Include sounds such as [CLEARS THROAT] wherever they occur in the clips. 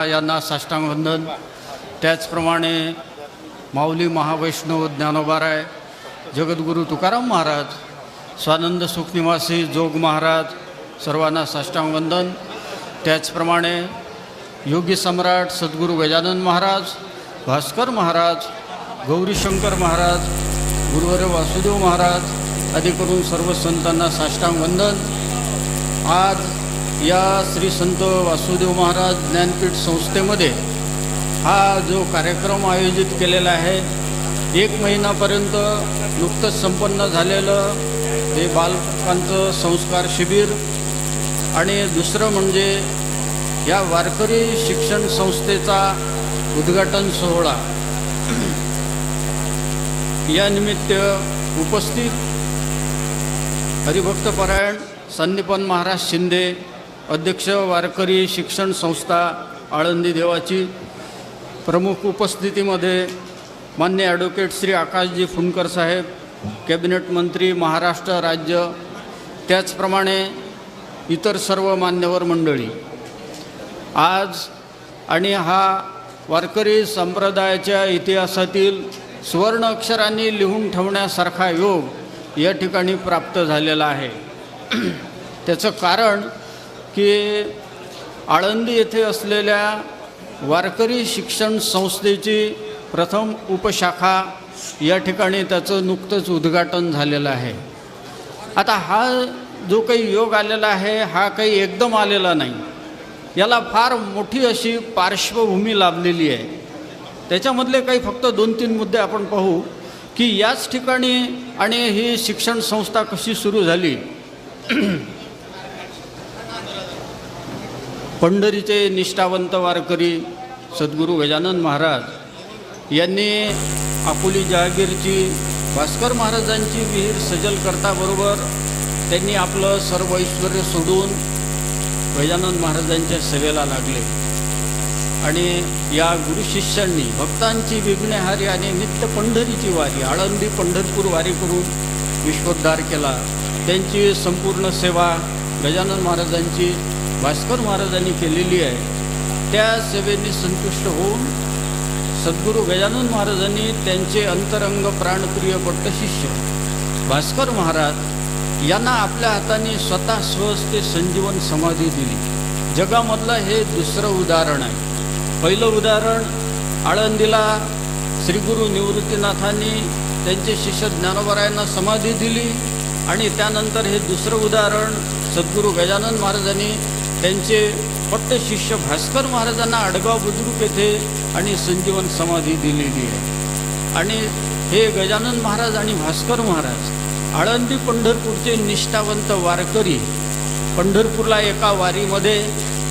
यांना साष्टांग वंदन त्याचप्रमाणे माऊली महावैष्णव ज्ञानोबाराय जगद्गुरू तुकाराम महाराज स्वानंद सुखनिवासी जोग महाराज सर्वांना साष्टांग वंदन त्याचप्रमाणे योगी सम्राट सद्गुरू गजानन महाराज भास्कर महाराज गौरीशंकर महाराज गुरुवर वासुदेव महाराज आदी करून सर्व संतांना साष्टांग वंदन आज या श्री संत वासुदेव महाराज ज्ञानपीठ संस्थेमध्ये हा जो कार्यक्रम आयोजित केलेला आहे एक महिनापर्यंत नुकतंच संपन्न झालेलं हे बालकांचं संस्कार शिबिर आणि दुसरं म्हणजे या वारकरी शिक्षण संस्थेचा उद्घाटन सोहळा. या निमित्त उपस्थित हरिभक्तपरायण संदीपन महाराज शिंदे अध्यक्ष वारकरी शिक्षण संस्था आळंदी देवाची प्रमुख उपस्थितीमध्ये मान्य ॲडव्होकेट श्री आकाशजी फुंडकर साहेब कॅबिनेट मंत्री महाराष्ट्र राज्य त्याचप्रमाणे इतर सर्व मान्यवर मंडळी. आज आणि हा वारकरी संप्रदायाच्या इतिहासातील सुवर्ण अक्षरांनी लिहून ठेवण्यासारखा योग या ठिकाणी प्राप्त झालेला आहे. [CLEARS THROAT] त्याचं कारण की आळंदी येथे असलेल्या वारकरी शिक्षण संस्थेची प्रथम उपशाखा या ठिकाणी त्याचं नुकतंच उद्घाटन झालेलं आहे. आता हा जो काही योग आलेला आहे हा काही एकदम आलेला नाही. याला फार मोठी अशी पार्श्वभूमी लाभलेली आहे. त्याच्यामधले काही फक्त दोन तीन मुद्दे आपण पाहू की याच ठिकाणी आणि ही शिक्षण संस्था कशी सुरू झाली पंढरीचे निष्ठावंत वारकरी सद्गुरू गजानन महाराज यांनी अकोली जहागीरची भास्कर महाराजांची विहीर सजल करताबरोबर त्यांनी आपलं सर्व ऐश्वर सोडून गजानन महाराजांच्या सेवेला लागले. आणि या गुरुशिष्यांनी भक्तांची विघ्नेहारी आणि नित्य पंढरीची वारी आळंदी पंढरपूर वारी करून विश्वोद्धार केला. त्यांची संपूर्ण सेवा गजानन महाराजांची भास्कर महाराजांनी केलेली आहे. त्या सेवेने संतुष्ट होऊन सद्गुरू गजानन महाराजांनी त्यांचे अंतरंग प्राणप्रिय पट्टशिष्य भास्कर महाराज यांना आपल्या हाताने स्वतः स्वहस्ते संजीवन समाधी दिली. जगामधलं हे दुसरं उदाहरण आहे. पहिलं उदाहरण आळंदीला श्रीगुरु निवृत्तीनाथांनी त्यांचे शिष्य ज्ञानोबरायांना समाधी दिली आणि त्यानंतर हे दुसरं उदाहरण सद्गुरू गजानन महाराजांनी त्यांचे पट्ट शिष्य भास्कर महाराजांना आडगाव बुद्रुक येथे आणि संजीवन समाधी दिलेली आहे. आणि हे गजानन महाराज आणि भास्कर महाराज आळंदी पंढरपूरचे निष्ठावंत वारकरी पंढरपूरला एका वारीमध्ये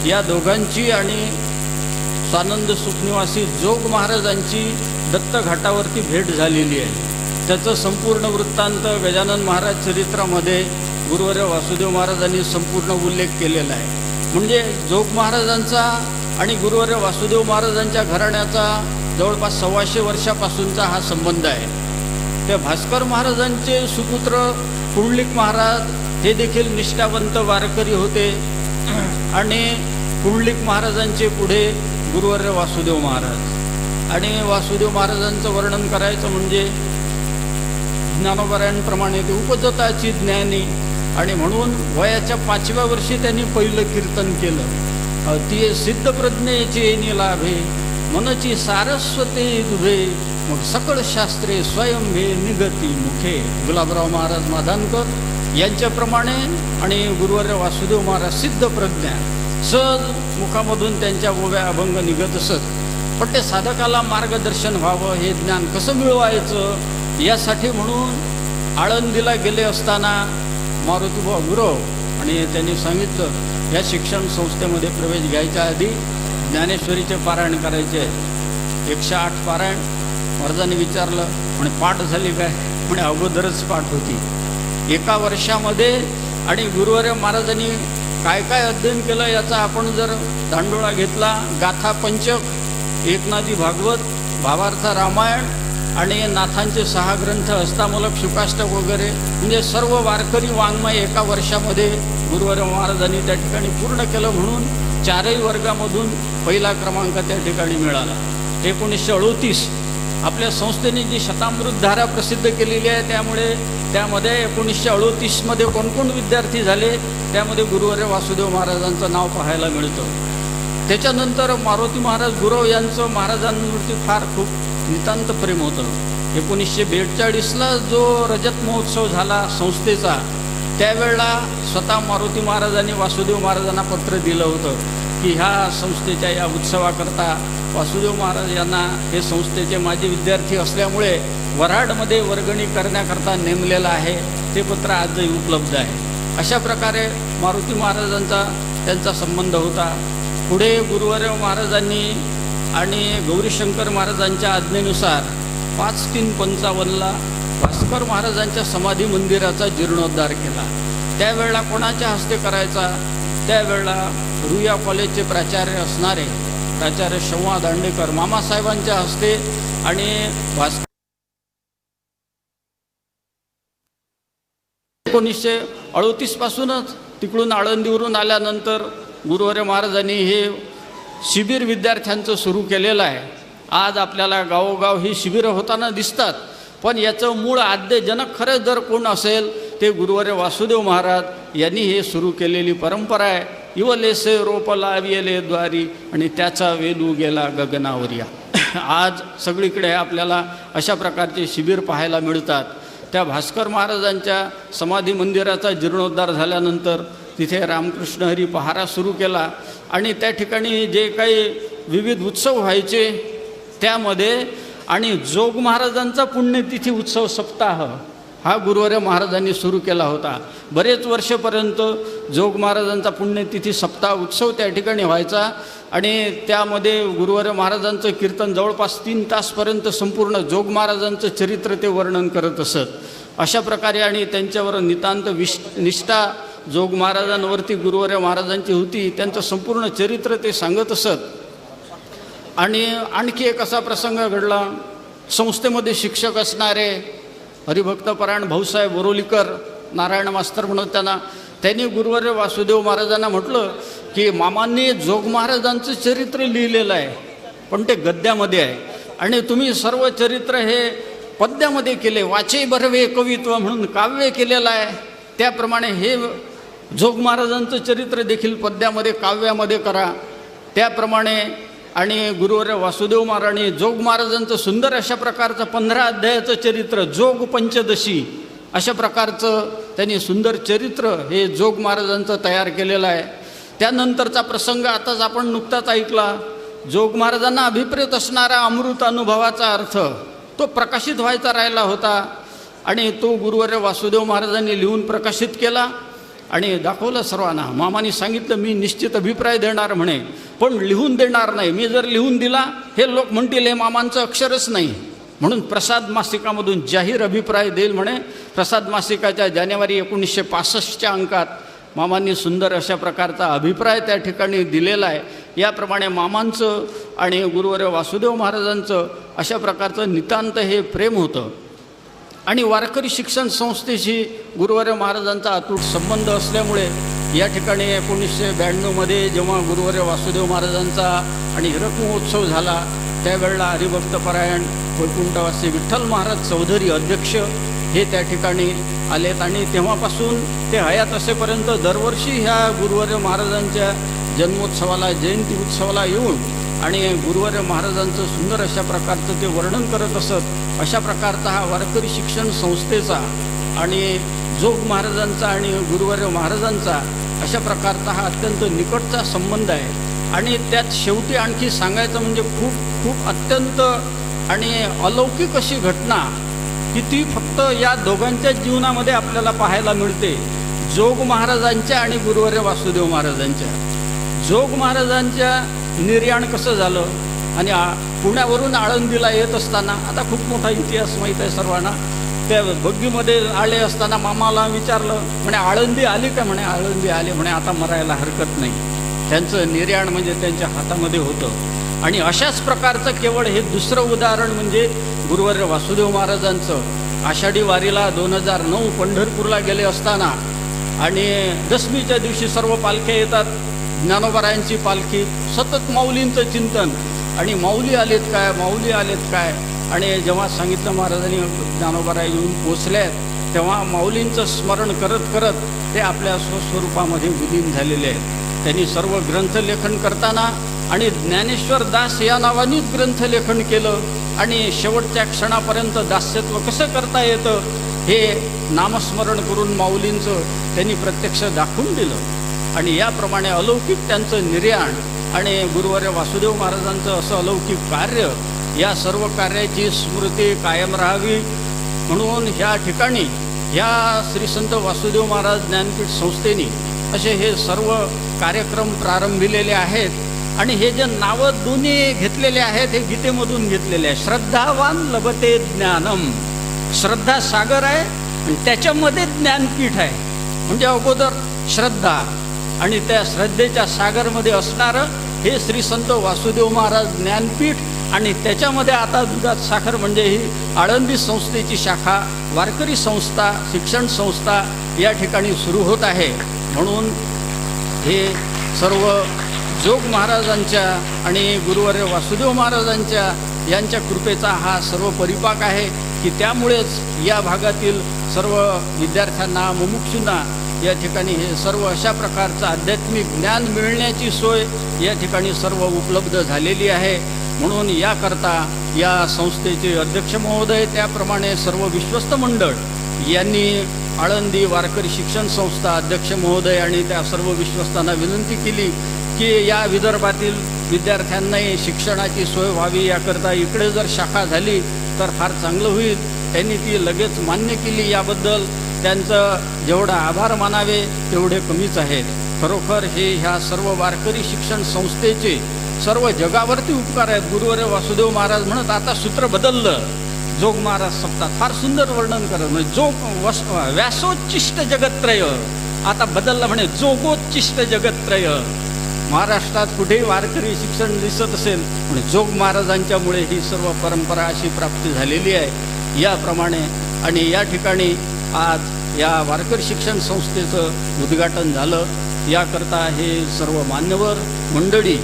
या दोघांची आणि स्वानंद सुखनिवासी जोग महाराजांची दत्त घाटावरती भेट झालेली आहे. त्याचं संपूर्ण वृत्तांत गजानन महाराज चरित्रामध्ये गुरुवर्य वासुदेव महाराजांनी संपूर्ण उल्लेख केलेला आहे. म्हणजे जोग महाराजांचा आणि गुरुवर्य वासुदेव महाराजांच्या घराण्याचा जवळपास सव्वाशे वर्षापासूनचा हा संबंध आहे. त्या भास्कर महाराजांचे सुपुत्र पुंडलिक महाराज हे देखील निष्ठावंत वारकरी होते. आणि पुंडलिक महाराजांचे पुढे गुरुवर्य वासुदेव महाराज. आणि वासुदेव महाराजांचं वर्णन करायचं म्हणजे ज्ञानोपरायांप्रमाणे ते उपजताची ज्ञानी आणि म्हणून वयाच्या पाचव्या वर्षी त्यांनी पहिलं कीर्तन केलं. ती सिद्ध प्रज्ञेचे लाभे मनची सारस्वते दुभे मग सकळ शास्त्रे स्वयंभे निगती मुखे. गुलाबराव महाराज माधानकर यांच्याप्रमाणे आणि गुरुवर्य वासुदेव महाराज सिद्ध प्रज्ञा सहज मुखामधून त्यांच्या ओव्या अभंग निघत असत. पण ते साधकाला मार्गदर्शन व्हावं हे ज्ञान कसं मिळवायचं? यासाठी म्हणून आळंदीला गेले असताना मारुतीबा गुरव आणि त्यांनी सांगितलं या शिक्षण संस्थेमध्ये प्रवेश घ्यायच्या आधी ज्ञानेश्वरीचे पारायण करायचे. एकशे आठ पारायण महाराजांनी विचारलं म्हणे पाठ झाली काय? म्हणे अगोदरच पाठ होती. एका वर्षामध्ये आणि गुरुवर्य महाराजांनी काय काय अध्ययन केलं याचा आपण जर दांडोळा घेतला गाथा पंचक एकनाथी भागवत भावार्थ रामायण आणि नाथांचे सहा ग्रंथ हस्तामूलक शुकाष्टक वगैरे म्हणजे सर्व वारकरी वाङ्मय एका वर्षामध्ये गुरुवार महाराजांनी त्या ठिकाणी पूर्ण केलं म्हणून चारही वर्गामधून पहिला क्रमांक त्या ठिकाणी मिळाला. एकोणीसशे अडोतीस आपल्या संस्थेने जी शतामृत धारा प्रसिद्ध केलेली आहे त्यामुळे त्यामध्ये एकोणीसशे अडोतीसमध्ये कोणकोण विद्यार्थी झाले त्यामध्ये गुरुवर्य वासुदेव महाराजांचं नाव पाहायला मिळतं. त्याच्यानंतर मारुती महाराज गुरव यांचं महाराजांवरती फार खूप नितांत प्रेम होतं. एकोणीसशे बेचाळीसला जो रजत महोत्सव झाला संस्थेचा त्यावेळेला स्वतः मारुती महाराजांनी वासुदेव महाराजांना पत्र दिलं होतं की ह्या संस्थेच्या या उत्सवाकरता वासुदेव महाराज यांना हे संस्थेचे माजी विद्यार्थी असल्यामुळे वऱ्हाडमध्ये वर्गणी करण्याकरता नेमलेलं आहे. ते पत्र आजही उपलब्ध आहे. अशा प्रकारे मारुती महाराजांचा त्यांचा संबंध होता. पुढे गुरुवार महाराजांनी आणि गौरीशंकर महाराजांच्या आज्ञेनुसार पाच तीन पंचावन्नला भास्कर महाराजांच्या समाधी मंदिराचा जीर्णोद्धार केला. त्यावेळेला कोणाच्या हस्ते करायचा? त्यावेळेला रुया कॉलेजचे प्राचार्य असणारे प्राचार्य शंवा दांडेकर मामासाहेबांच्या हस्ते आणि भास्कर एकोणीसशे अडोतीसपासूनच तिकडून आळंदीवरून आल्यानंतर गुरुवारे महाराजांनी हे शिबिर विद्यार्थ्यांचं सुरू केलेलं आहे. आज आपल्याला गावोगाव ही शिबिरं होताना दिसतात. पण याचं मूळ आद्यजनक खरंच जर कोण असेल ते गुरुवारे वासुदेव महाराज यांनी हे सुरू केलेली परंपरा आहे. इवलेसे रोप लावियले द्वारी आणि त्याचा वेलू गेला गगनावरिया. आज सगळीकडे आपल्याला अशा प्रकारचे शिबिर पाहायला मिळतात. त्या भास्कर महाराजांच्या समाधी मंदिराचा जीर्णोद्धार झाल्यानंतर तिथे रामकृष्ण हरी पहारा सुरू केला आणि त्या ठिकाणी जे काही विविध उत्सव व्हायचे त्यामध्ये आणि जोग महाराजांचा पुण्यतिथी उत्सव सप्ताह हा गुरुवर्य महाराजांनी सुरू केला होता. बरेच वर्षपर्यंत जोग महाराजांचा पुण्यतिथी सप्ताह उत्सव त्या ठिकाणी व्हायचा आणि त्यामध्ये गुरुवर्य महाराजांचं कीर्तन जवळपास तीन तासपर्यंत संपूर्ण जोग महाराजांचं चरित्र ते वर्णन करत असत. अशा प्रकारे आणि त्यांच्यावर नितांत विश निष्ठा जोग महाराजांवरती गुरुवर्य महाराजांची होती त्यांचं संपूर्ण चरित्र ते सांगत असत. आणि आणखी एक असा प्रसंग घडला. संस्थेमध्ये शिक्षक असणारे हरिभक्तपरायण भाऊसाहेब वरोलीकर नारायण मास्तर म्हणत त्यांना त्यांनी गुरुवर्य वासुदेव महाराजांना म्हटलं की मामांनी जोग महाराजांचं चरित्र लिहिलेलं आहे पण ते गद्यामध्ये आहे. आणि तुम्ही सर्व चरित्र हे पद्यामध्ये केले वाचे बरवे कवित्व म्हणून काव्य केलेलं आहे. त्याप्रमाणे हे जोग महाराजांचं चरित्र देखील पद्यामध्ये काव्यामध्ये करा. त्याप्रमाणे आणि गुरुवर्य वासुदेव महाराणी जोग महाराजांचं सुंदर अशा प्रकारचं पंधरा अध्यायाचं चरित्र जोग पंचदशी अशा प्रकारचं त्यांनी सुंदर चरित्र हे जोग महाराजांचं तयार केलेलं आहे. त्यानंतरचा प्रसंग आताच आपण नुकताच ऐकला. जोग महाराजांना अभिप्रेत असणारा अमृत अनुभवाचा अर्थ तो प्रकाशित व्हायचा राहिला होता आणि तो गुरुवर्य वासुदेव महाराजांनी लिहून प्रकाशित केला. आणि दाखवलं सर्वांना मामाने सांगितलं मी निश्चित अभिप्राय देणार म्हणे पण लिहून देणार नाही. मी जर लिहून दिला हे लोक म्हणतील हे मामांचं अक्षरच नाही. म्हणून प्रसाद मासिकामधून जाहीर अभिप्राय देईल म्हणे. प्रसाद मासिकाच्या जानेवारी एकोणीसशे पासष्टच्या अंकात मामांनी सुंदर अशा प्रकारचा अभिप्राय त्या ठिकाणी दिलेला आहे. याप्रमाणे मामांचं आणि गुरुवर्य वासुदेव महाराजांचं अशा प्रकारचं नितांत हे प्रेम होतं. आणि वारकरी शिक्षण संस्थेशी गुरुवार्य महाराजांचा अतूट संबंध असल्यामुळे या ठिकाणी एकोणीसशे ब्याण्णवमध्ये जेव्हा गुरुवार्य वासुदेव महाराजांचा आणि हिरक महोत्सव झाला त्यावेळेला हरिभक्तपरायण वैकुंठवासी विठ्ठल महाराज चौधरी अध्यक्ष हे त्या ठिकाणी आलेत. आणि तेव्हापासून ते हयात असेपर्यंत दरवर्षी ह्या गुरुवार्य महाराजांच्या जन्मोत्सवाला जयंती उत्सवाला येऊन आणि गुरुवार्य महाराजांचं सुंदर अशा प्रकारचं ते वर्णन करत असत. अशा प्रकारचा हा वारकरी शिक्षण संस्थेचा आणि जोग महाराजांचा आणि गुरुवार महाराजांचा अशा प्रकारचा हा अत्यंत निकटचा संबंध आहे. आणि त्यात शेवटी आणखी सांगायचं म्हणजे खूप खूप अत्यंत आणि अलौकिक अशी घटना की ती फक्त या दोघांच्या जीवनामध्ये आपल्याला पाहायला मिळते. जोग महाराजांच्या आणि गुरुवार्य वासुदेव महाराजांच्या. जोग महाराजांच्या निर्याण कसं झालं? आणि पुण्यावरून आळंदीला येत असताना आता खूप मोठा इतिहास माहीत आहे सर्वांना त्या बग्गीमध्ये आले असताना मामाला विचारलं म्हणे आळंदी आली का? म्हणे आळंदी आली. म्हणे आता मरायला हरकत नाही. त्यांचं निर्याण म्हणजे त्यांच्या हातामध्ये होतं. आणि अशाच प्रकारचं केवळ हे दुसरं उदाहरण म्हणजे गुरुवार्य वासुदेव महाराजांचं. आषाढी वारीला दोन हजार नऊ पंढरपूरला गेले असताना आणि दसमीच्या दिवशी सर्व पालख्या येतात. ज्ञानोबरायांची पालखी सतत माऊलींचं चिंतन आणि माऊली आलेत काय? माऊली आलेत काय? आणि जेव्हा सांगितलं महाराजांनी ज्ञानोबारा येऊन पोचल्यात तेव्हा माऊलींचं स्मरण करत करत ते आपल्या स्वस्वरूपामध्ये विलीन झालेले आहेत. त्यांनी सर्व ग्रंथलेखन करताना आणि ज्ञानेश्वर दास या नावानेच ग्रंथलेखन केलं. आणि शेवटच्या क्षणापर्यंत दास्यत्व कसं करता येतं हे नामस्मरण करून माऊलींचं त्यांनी प्रत्यक्ष दाखवून दिलं. आणि याप्रमाणे अलौकिक त्यांचं निर्याण आणि गुरुवार्य वासुदेव महाराजांचं असं अलौकिक कार्य या सर्व कार्याची स्मृती कायम राहावी. म्हणून ह्या ठिकाणी ह्या श्री संत वासुदेव महाराज ज्ञानपीठ संस्थेने असे हे सर्व कार्यक्रम प्रारंभिलेले आहेत. आणि हे जे नावं दोन्ही घेतलेले आहेत हे गीतेमधून घेतलेले आहे श्रद्धावान लभते ज्ञानम. श्रद्धा सागर आहे आणि त्याच्यामध्ये ज्ञानपीठ आहे. म्हणजे अगोदर श्रद्धा आणि त्या श्रद्धेच्या सागरमध्ये असणारं हे श्री संत वासुदेव महाराज ज्ञानपीठ आणि त्याच्यामध्ये आता दुधात साखर म्हणजे ही आळंदी संस्थेची शाखा वारकरी संस्था शिक्षण संस्था या ठिकाणी सुरू होत आहे. म्हणून हे सर्व जोग महाराजांच्या आणि गुरुवर्य वासुदेव महाराजांच्या यांच्या कृपेचा हा सर्व परिपाक आहे की त्यामुळेच या भागातील सर्व विद्यार्थ्यांना मुमुक्षूंना या ठिकाणी हे सर्व अशा प्रकारचं आध्यात्मिक ज्ञान मिळण्याची सोय या ठिकाणी सर्व उपलब्ध झालेली आहे. म्हणून याकरता या संस्थेचे अध्यक्ष महोदय त्याप्रमाणे सर्व विश्वस्त मंडळ यांनी आळंदी वारकरी शिक्षण संस्था अध्यक्ष महोदय आणि त्या सर्व विश्वस्तांना विनंती केली की या विदर्भातील विद्यार्थ्यांनाही शिक्षणाची सोय व्हावी. याकरता इकडे जर शाखा झाली तर फार चांगलं होईल. त्यांनी ती लगेच मान्य केली. याबद्दल त्यांचं जेवढा आभार मानावे तेवढे कमीच आहेत. खरोखर हे ह्या सर्व वारकरी शिक्षण संस्थेचे सर्व जगावरती उपकार आहेत. गुरुवरे वासुदेव महाराज म्हणत आता सूत्र बदललं. जोग महाराज सप्ताह फार सुंदर वर्णन करत म्हणजे जोग वस व्यासोच्चिष्ट जगत्रय आता बदललं म्हणे जोगोच्चिष्ट जगत्रय महाराष्ट्रात कुठेही वारकरी शिक्षण दिसत असेल म्हणजे जोग महाराजांच्यामुळे ही सर्व परंपरा अशी प्राप्ती झालेली आहे. याप्रमाणे आणि या ठिकाणी आज या वारकरी शिक्षण संस्थेचं उद्घाटन झालं. याकरता हे सर्व मान्यवर मंडळी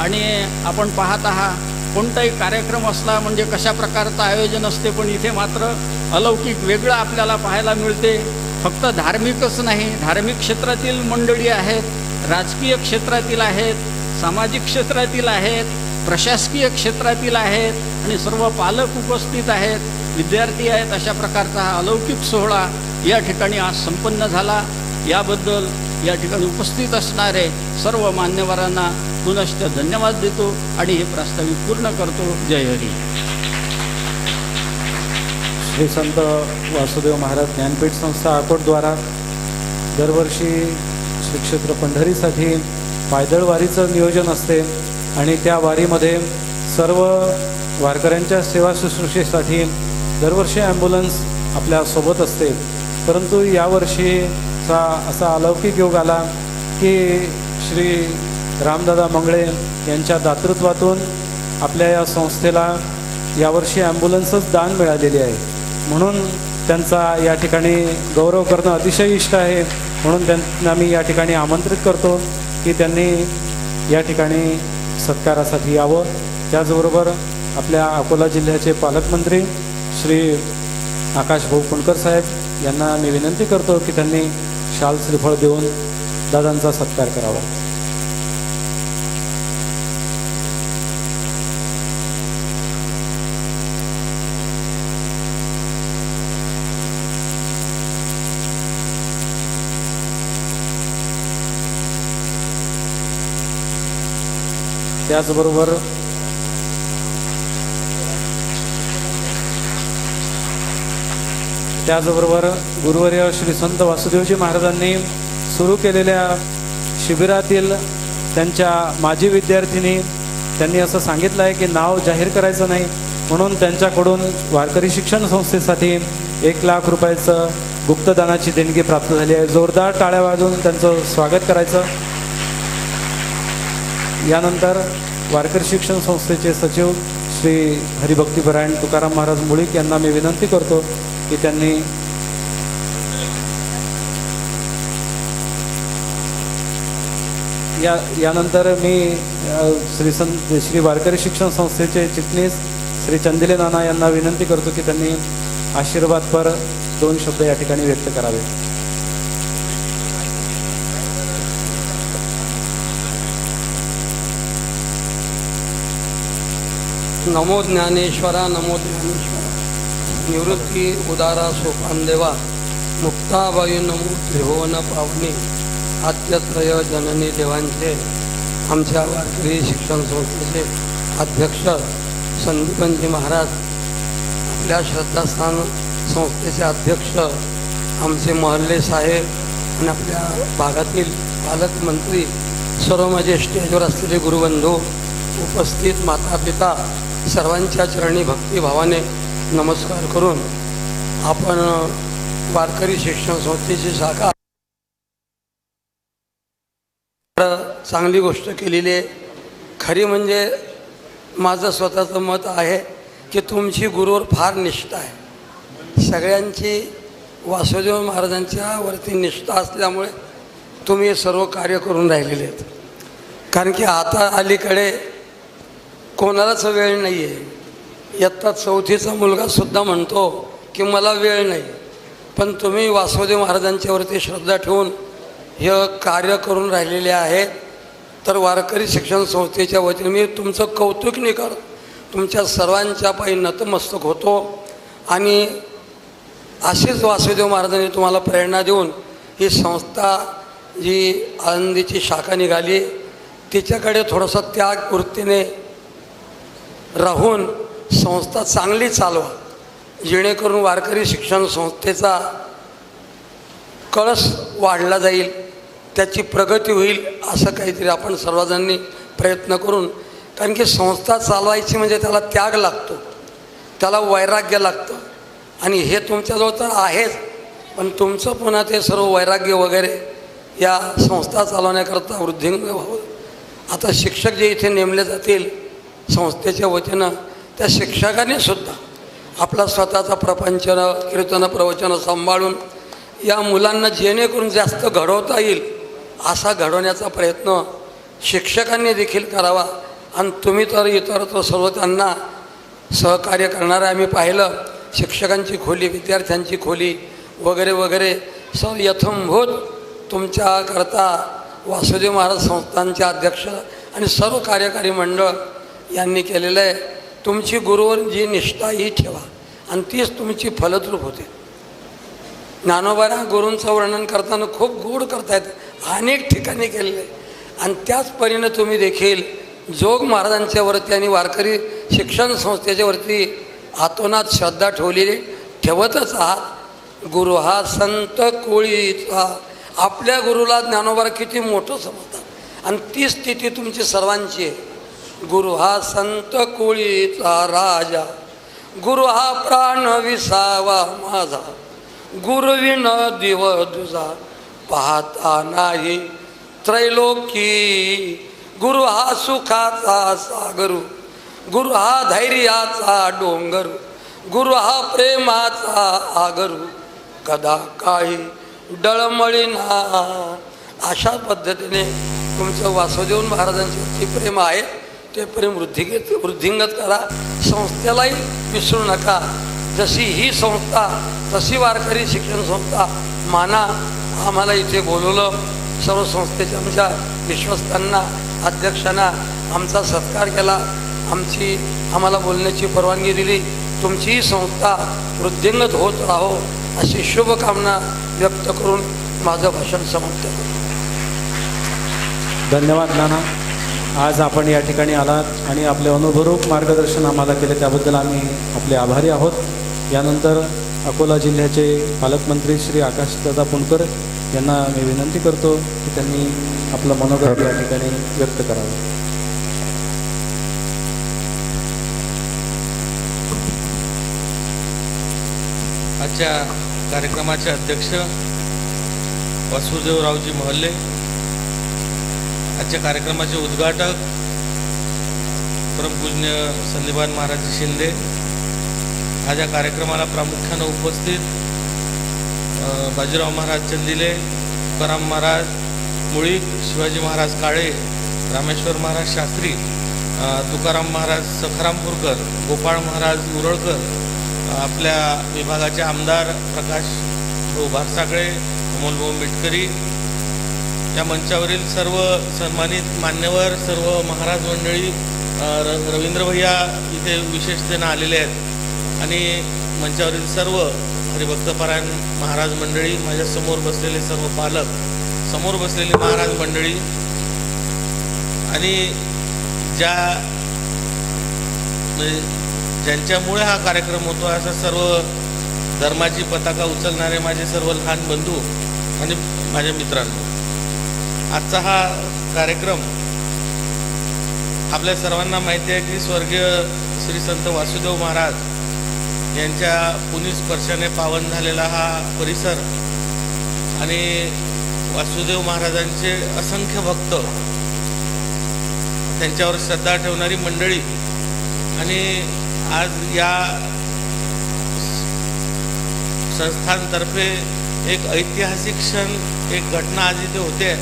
आणि आपण पाहत आहात कोणताही कार्यक्रम असला म्हणजे कशा प्रकारचं आयोजन असते पण इथे मात्र अलौकिक वेगळं आपल्याला पाहायला मिळते. फक्त धार्मिकच नाही धार्मिक क्षेत्रातील मंडळी आहेत राजकीय क्षेत्रातील आहेत सामाजिक क्षेत्रातील आहेत प्रशासकीय क्षेत्रातील आहेत आणि सर्व पालक उपस्थित आहेत. विद्यार्थी आहेत अशा प्रकारचा हा अलौकिक सोहळा या ठिकाणी आज संपन्न झाला. याबद्दल या ठिकाणी उपस्थित असणारे सर्व मान्यवरांना पुनश्च धन्यवाद देतो आणि हे प्रास्ताविक पूर्ण करतो. जय हरी. श्री संत वासुदेव महाराज ज्ञानपीठ संस्था अकोटद्वारा दरवर्षी श्री क्षेत्र पंढरीसाठी पायदळ वारीचं नियोजन असते आणि त्या वारीमध्ये सर्व वारकऱ्यांच्या सेवा शुश्रूषेसाठी दरवर्षी ॲम्ब्युलन्स आपल्यासोबत असते. परंतु यावर्षीचा असा अलौकिक योग आला की श्री रामदादा मंगळे यांच्या दातृत्वातून आपल्या या संस्थेला यावर्षी ॲम्ब्युलन्सच दान मिळालेली आहे. म्हणून त्यांचा या ठिकाणी गौरव करणं अतिशय इष्ट आहे. म्हणून त्यांना मी या ठिकाणी आमंत्रित करतो की त्यांनी या ठिकाणी सत्कारासाठी यावं. त्याचबरोबर आपल्या अकोला जिल्ह्याचे पालकमंत्री श्री आकाश भाऊ कुणकर साहेब यांना मी विनंती करतो की त्यांनी शाल श्रीफळ देऊन दादांचा सत्कार करावा. त्याचबरोबर त्याचबरोबर गुरुवर्य श्री संत वासुदेवजी महाराजांनी सुरू केलेल्या शिबिरातील त्यांच्या माजी विद्यार्थिनी त्यांनी असं सांगितलं आहे की नाव जाहीर करायचं नाही म्हणून त्यांच्याकडून वारकरी शिक्षण संस्थेसाठी एक लाख रुपयाचं गुप्तदानाची देणगी प्राप्त झाली आहे. जोरदार टाळ्या वाजवून त्यांचं स्वागत करायचं. यानंतर वारकरी शिक्षण संस्थेचे सचिव श्री हरिभक्तीपरायण तुकाराम महाराज मुळीक यांना मी विनंती करतो की त्यांनी या यानंतर मी श्री सं श्री वारकरी शिक्षण संस्थेचे चिटणीस श्री चंदिले नाना यांना विनंती करतो की त्यांनी आशीर्वादपर दोन शब्द या ठिकाणी व्यक्त करावे. नमो ज्ञानेश्वरा नमो ज्ञानेश्वरा. निवृत्ती उदारा सोपान देवा मुक्ताबाई नमो त्रिभुवन पावनी आद्यत्रय जननी देवांचे आमच्या वारकरी शिक्षण संस्थेचे अध्यक्ष संदीपनजी महाराज आपल्या श्रद्धास्थान संस्थेचे अध्यक्ष आमचे महल्ले साहेब आणि आपल्या भागातील पालकमंत्री सर्व माझे स्टेजवर असलेले गुरुबंधू उपस्थित माता पिता सर्वांच्या चरणी भक्तिभावाने नमस्कार करून आपण वारकरी शिक्षण संस्थेची शाखा चांगली गोष्ट केलेली आहे. खरी म्हणजे माझं स्वतःचं मत आहे की तुमची गुरुवर फार निष्ठा आहे. सगळ्यांची वासुदेव महाराजांच्या वरती निष्ठा असल्यामुळे तुम्ही हे सर्व कार्य करून राहिलेले आहेत. कारण की आता अलीकडे कोणालाच वेळ नाही आहे इयत्ता चौथीचा मुलगासुद्धा म्हणतो की मला वेळ नाही पण तुम्ही वासुदेव महाराजांच्यावरती श्रद्धा ठेवून हे कार्य करून राहिलेले आहेत. तर वारकरी शिक्षण संस्थेच्या वतीने मी तुमचं कौतुक नाही करत. तुमच्या सर्वांच्या पायी नतमस्तक होतो. आणि अशीच वासुदेव महाराजांनी तुम्हाला प्रेरणा देऊन ही संस्था जी आनंदीची शाखा निघाली तिच्याकडे थोडासा त्याग वृत्तीने राहून संस्था चांगली चालवा. जेणेकरून वारकरी शिक्षण संस्थेचा कळस वाढला जाईल त्याची प्रगती होईल असं काहीतरी आपण सर्वजणांनी प्रयत्न करून कारण की संस्था चालवायची म्हणजे त्याला त्याग लागतो त्याला वैराग्य लागतं. आणि हे तुमच्याजवळ तर आहेच पण तुमचं पुन्हा ते सर्व वैराग्य वगैरे या संस्था चालवण्याकरता वृद्धिंग व्हावं आता शिक्षक जे इथे नेमले जातील संस्थेच्या वतीनं त्या शिक्षकाने सुद्धा आपला स्वतःचा प्रपंच कीर्तन प्रवचन सांभाळून या मुलांना जेणेकरून जास्त घडवता येईल असा घडवण्याचा प्रयत्न शिक्षकांनी देखील करावा. आणि तुम्ही तर इतर तर सर्व त्यांना सहकार्य करणारं आम्ही पाहिलं. शिक्षकांची खोली विद्यार्थ्यांची खोली वगैरे वगैरे सर यथंभूत तुमच्याकरता वासुदेव महाराज संस्थांचे अध्यक्ष आणि सर्व कार्यकारी मंडळ यांनी केलेलं आहे. तुमची गुरुवर जी निष्ठा ही ठेवा. आणि तीच तुमची फलद्रूप होते. ज्ञानोबारा गुरूंचं वर्णन करताना खूप गोड करतायत. अनेक ठिकाणी केलेलं. आहे आणि त्याच परीनं तुम्ही देखील जोग महाराजांच्या वरती आणि वारकरी शिक्षण संस्थेच्यावरती आतोनात हातोनात श्रद्धा ठेवलेली ठेवतच आहात. गुरु हा संत कोळीचा. आपल्या गुरुला ज्ञानोबारा किती मोठं समजतात. आणि ती स्थिती तुमची सर्वांची आहे. गुरु हा संत कुळीचा राजा. गुरु हा प्राण विसावा माझा. गुरुविन दिव दुजा पाहता नाही त्रैलोकी. गुरु हा सुखाचा सागरू. गुरु हा धैर्याचा डोंगर. गुरु हा प्रेमाचा आगरू. कदा काही डळमळीना. अशा पद्धतीने तुमचं वासुदेव महाराजांचे प्रेम आहे. तेपर्यंत वृद्धी वृद्धिंगत वृद्धिंगत करा. संस्थेलाही विसरू नका. जशी ही संस्था तशी वारकरी शिक्षण संस्था माना आम्हाला इथे बोलवलं. सर्व संस्थेच्या आमच्या विश्वस्तांना अध्यक्षांना आमचा सत्कार केला. आमची आम्हाला बोलण्याची परवानगी दिली. तुमची ही संस्था वृद्धिंगत होत राहो अशी शुभकामना व्यक्त करून माझं भाषण समाप्त धन्यवाद नाना. आज आपण या ठिकाणी आलात आणि आपले अनुभवरूप मार्गदर्शन आम्हाला केले त्याबद्दल आम्ही आपले आभारी आहोत. यानंतर अकोला जिल्ह्याचे पालकमंत्री श्री आकाशदादा पुणकर यांना मी विनंती करतो की त्यांनी आपलं मनोगत या ठिकाणी व्यक्त करावं. आजच्या कार्यक्रमाचे अध्यक्ष वासुदेवरावजी मोहल्ले आजच्या कार्यक्रमाचे उद्घाटक परमपूज्य संदीपान महाराज शिंदे. आज या कार्यक्रमाला प्रामुख्यानं उपस्थित बाजीराव महाराज चंदिले तुकाराम महाराज मुळीक शिवाजी महाराज काळे रामेश्वर महाराज शास्त्री तुकाराम महाराज सखारामपूरकर गोपाळ महाराज उरळकर आपल्या विभागाचे आमदार प्रकाश भाऊ भारसाकळे अमोलभाऊ मिटकरी या मंचावरील सर्व सन्मानित मान्यवर सर्व महाराज मंडळी र रवींद्र भैया इथे विशेषतेनं आलेले आहेत. आणि मंचावरील सर्व हरिभक्तपरायण महाराज मंडळी माझ्यासमोर बसलेले सर्व पालक समोर बसलेली महाराज मंडळी आणि ज्या म्हणजे ज्यांच्यामुळे हा कार्यक्रम होतो अशा सर्व धर्माची पताका उचलणारे माझे सर्व लहान बंधू आणि माझ्या मित्रांनो. आजचा हा कार्यक्रम आपल्या सर्वांना माहिती आहे की स्वर्गीय श्री संत वासुदेव महाराज यांच्या पुनी स्पर्शाने पावन झालेला हा परिसर आणि वासुदेव महाराजांचे असंख्य भक्त त्यांच्यावर श्रद्धा ठेवणारी मंडळी आणि आज या संस्थांतर्फे एक ऐतिहासिक क्षण एक घटना आज इथे होते.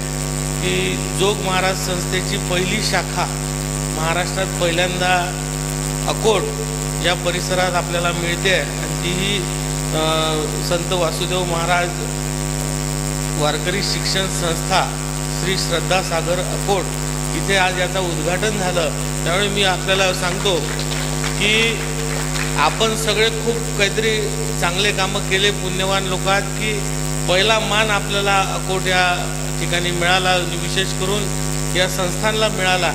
की जोग महाराज संस्थेची पहिली शाखा महाराष्ट्रात पहिल्यांदा अकोट या परिसरात आपल्याला मिळते आणि तीही संत वासुदेव महाराज वारकरी शिक्षण संस्था श्री श्रद्धा सागर अकोट इथे आज याचं उद्घाटन झालं. त्यामुळे मी आपल्याला सांगतो की आपण सगळे खूप काहीतरी चांगले कामं केले पुण्यवान लोकात की पहिला मान आपल्याला अकोट या ठिकाणी मिळाला विशेष करून या संस्थांना मिळाला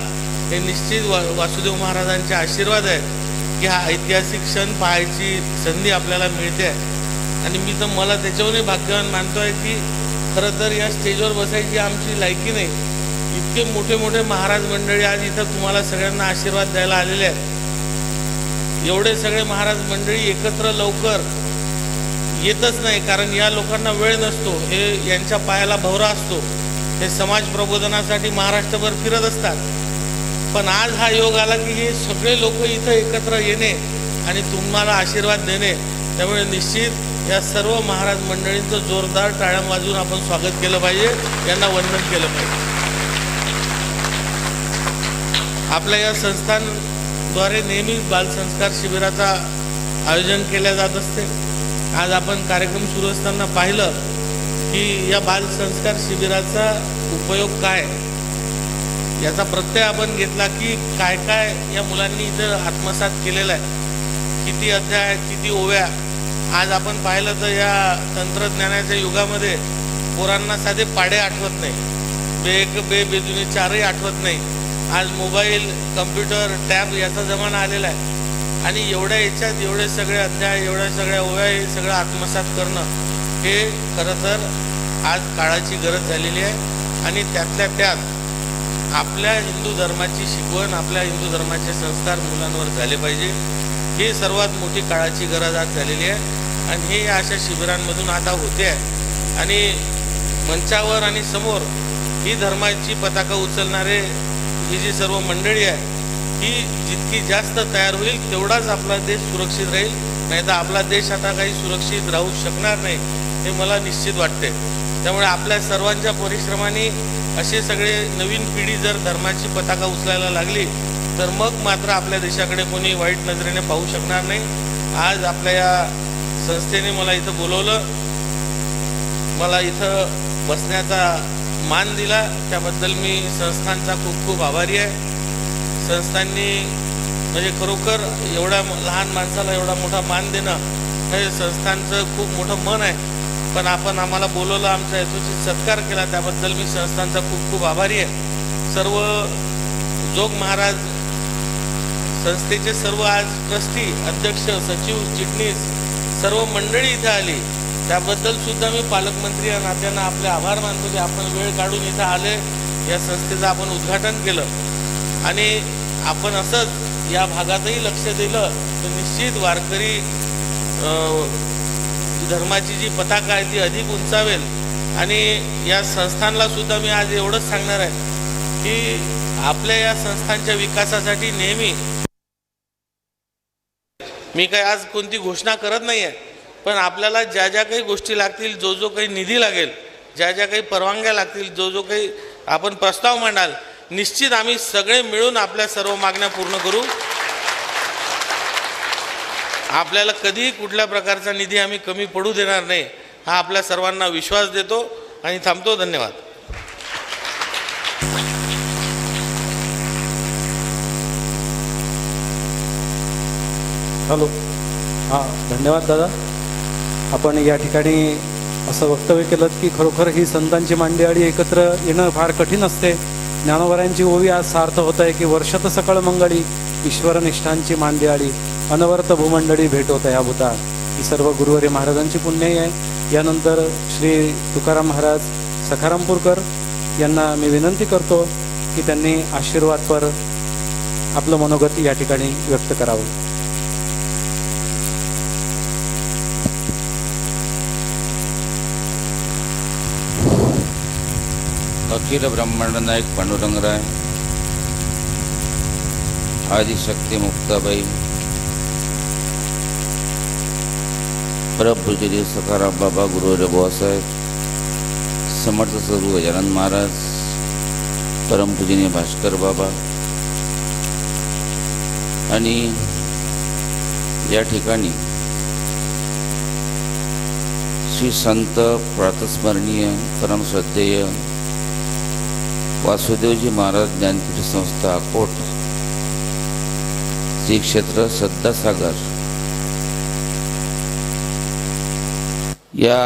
हे निश्चित वा वासुदेव महाराजांचे आशीर्वाद आहे की हा ऐतिहासिक क्षण पाहायची संधी आपल्याला मिळते. आणि मी तर मला त्याच्यावरही भाग्यवान मानतो आहे की खरं तर या स्टेजवर बसायची आमची लायकी नाही. इतके मोठे मोठे महाराज मंडळी आज इथं तुम्हाला सगळ्यांना आशीर्वाद द्यायला आलेले आहेत. एवढे सगळे महाराज मंडळी एकत्र लवकर येतच नाही कारण या लोकांना वेळ नसतो. हे यांच्या पायाला भवरा असतो. हे समाज प्रबोधनासाठी महाराष्ट्रभर फिरत असतात. पण आज हा योग आला की हे सगळे लोक इथं एकत्र येणे आणि तुम्हाला आशीर्वाद देणे त्यामुळे निश्चित या सर्व महाराज मंडळींचं जोरदार टाळ्या वाजवून आपण स्वागत केलं पाहिजे. यांना वंदन केलं पाहिजे. आपल्या या संस्थांद्वारे नेहमीच बालसंस्कार शिबिराचा आयोजन केल्या जात असते. आज आपण कार्यक्रम सुरू असताना पाहिलं की या बालसंस्कार शिबिराचा उपयोग काय? याचा प्रत्यय आपण घेतला की काय काय या मुलांनी इथं आत्मसात केलेलं आहे. किती अध्याय किती ओव्या? आज आपण पाहिलं तर या तंत्रज्ञानाच्या युगामध्ये पोरांना साधे पाडे आठवत नाही. बेक बे बेजुने चारही आठवत नाही. आज मोबाईल कम्प्युटर टॅब याचा जमाना आलेला आहे. आणि एवढ्या याच्यात एवढे सगळे अध्याय एवढ्या सगळ्या ओव्या हे सगळं आत्मसात करणं हे खरं तर आज काळाची गरज झालेली आहे. आणि त्यातल्या त्यात आपल्या हिंदू धर्माची शिकवण आपल्या हिंदू धर्माचे संस्कार मुलांवर झाले पाहिजे. ही सर्वात मोठी काळाची गरज आज झालेली आहे. आणि हे अशा शिबिरांमधून आता होते आहे. आणि मंचावर आणि समोर ही धर्माची पताका उचलणारे ही जी सर्व मंडळी आहे ही जितकी जास्त तयार होईल तेवढाच आपला देश सुरक्षित राहील. नाही तर आपला देश आता काही सुरक्षित राहू शकणार नाही हे मला निश्चित वाटते त्यामुळे आपल्या सर्वांच्या परिश्रमाने असे सगळे नवीन पिढी जर धर्माची पताका उचलायला लागली तर मग मात्र आपल्या देशाकडे कोणी वाईट नजरेने पाहू शकणार नाही. आज आपल्या या संस्थेने मला इथं बोलवलं. मला इथं बसण्याचा मान दिला. त्याबद्दल मी संस्थांचा खूप खूप आभारी आहे. संस्थांनी म्हणजे खरोखर एवढ्या लहान माणसाला एवढा मोठा मान देणं हे संस्थांचं खूप मोठं मन आहे. पण आपण आम्हाला बोलवलं आमचा यथोचित सत्कार केला त्याबद्दल मी संस्थांचा खूप खूप आभारी आहे. सर्व जोग महाराज संस्थेचे सर्व आज ट्रस्टी अध्यक्ष सचिव चिटणीस सर्व मंडळी इथं आली. त्याबद्दल सुद्धा मी पालकमंत्री या नात्यानं आपले आभार मानतो की आपण वेळ काढून इथं आले. या संस्थेचं आपण उद्घाटन केलं. आणि आपण असंच या भागातही लक्ष दिलं तर निश्चित वारकरी धर्माची जी पताका आहे ती अधिक उंचावेल. आणि या संस्थांना सुद्धा मी आज एवढंच सांगणार आहे की आपल्या या संस्थांच्या विकासासाठी नेहमी मी काही आज कोणती घोषणा करत नाही आहे पण आपल्याला ज्या ज्या काही गोष्टी लागतील जो जो काही निधी लागेल ज्या ज्या काही परवानग्या लागतील जो जो काही आपण प्रस्ताव मांडाल निश्चित आम्ही सगळे मिळून आपल्या सर्व मागण्या पूर्ण करू. आपल्याला कधीही कुठल्या प्रकारचा निधी आम्ही कमी पडू देणार नाही हा आपल्या सर्वांना विश्वास देतो आणि थांबतो. धन्यवाद. हॅलो. हां धन्यवाद दादा. आपण या ठिकाणी असं वक्तव्य केलं की खरोखर ही संतांची मांडियाळी एकत्र येणं फार कठीण असते. ज्ञानोबरांची ओवी आज सार्थ होत आहे की वर्षात सकळ मंगळी ईश्वरनिष्ठांची मांडियाळी अनवर्त भूमंडळी भेट होत आहे भूता ही सर्व गुरुवारी महाराजांची पुण्यही आहे. यानंतर श्री तुकाराम महाराज सखारामपूरकर यांना मी विनंती करतो की त्यांनी आशीर्वादपर आपलं मनोगत या ठिकाणी व्यक्त करावं. अखिल ब्रह्मांड नायक पांडुरंगराय आदिशक्ती मुक्ताबाई परमपूजनीय सखाराम बाबा गुरु बुवासाहेब समर्थ सद्गुरू गजानन महाराज परमपूजनीय भास्कर बाबा आणि या ठिकाणी श्री संत प्रातस्मरणीय परमश्रद्धेय वासुदेवजी महाराज ज्ञानपीठ संस्था अकोट श्री क्षेत्र सद्दासागर या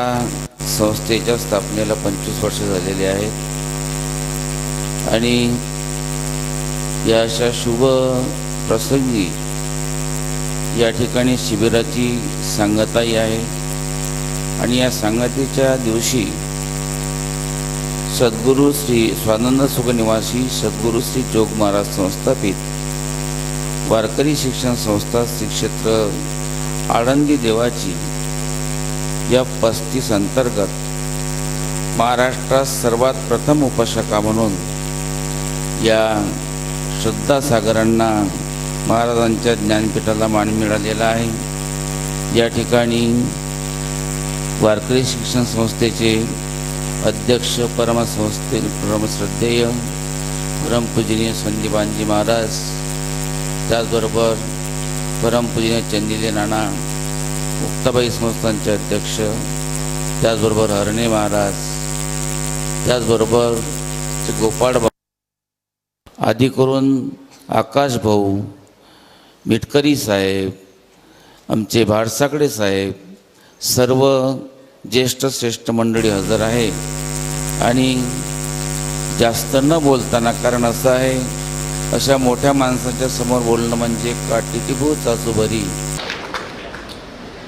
संस्थेच्या स्थापनेला पंचवीस वर्ष झालेली आहेत. आणि या अशा शुभ प्रसंगी या ठिकाणी शिबिराची सांगताही आहे. आणि या सांगतेच्या दिवशी सद्गुरू श्री स्वानंद सुखनिवासी सद्गुरू श्री जोग महाराज संस्थापित वारकरी शिक्षण संस्था श्री क्षेत्र आळंदी देवाची या पस्तीस अंतर्गत महाराष्ट्रात सर्वात प्रथम उपशाखा म्हणून या श्रद्धासागरांना महाराजांच्या ज्ञानपीठाला मान मिळालेला आहे. या ठिकाणी वारकरी शिक्षण संस्थेचे अध्यक्ष परमसंस्थे परमश्रद्धेय परमपूजनीय संदीपानजी महाराज त्याचबरोबर परमपूजनीय चंदिले नाना मुक्ताबाई संस्थांचे अध्यक्ष त्याचबरोबर हरणे महाराज त्याचबरोबर श्री गोपाळ भाऊ आदी करून आकाश भाऊ मिटकरी साहेब आमचे भारसाकडे साहेब सर्व ज्येष्ठ श्रेष्ठ मंडळी हजर आहे. आणि जास्त न बोलताना कारण असं आहे अशा मोठ्या माणसाच्या समोर बोलणं म्हणजे काटीची भूत असू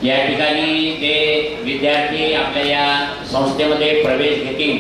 या ठिकाणी जे विद्यार्थी आपल्या या संस्थेमध्ये प्रवेश घेतील